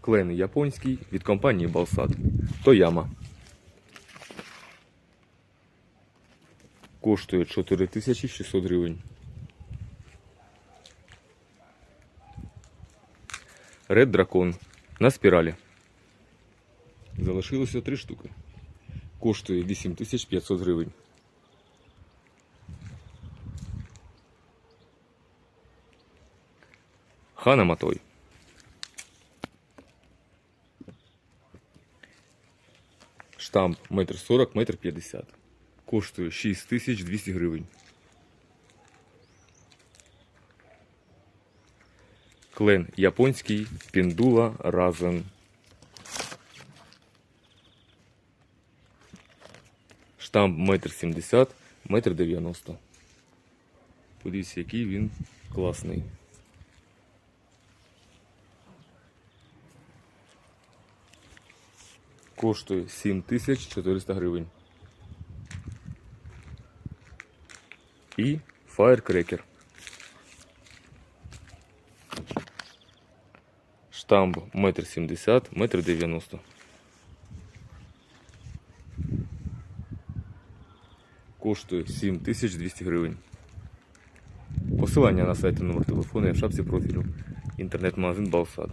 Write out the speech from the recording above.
Клен японський від компанії Балсад. Тояма. Коштує 4600 гривень. Ред Дракон на спіралі. Залишилося три штуки. Коштує 8500 гривень. Хана Матой. Штамп 1,40 м, 1,50 м. Коштує 6200 гривень. Клен японський, піндула разен. Штамп 1,70 м, 1,90 м. Подивіться, який він класний. Коштує 7400 гривень. І Firecracker. Штамп 1,70 м, 1,90 м. Коштує 7200 гривень. Посилання на сайт номер телефону є в шапці профілю. Інтернет-магазин Балсад.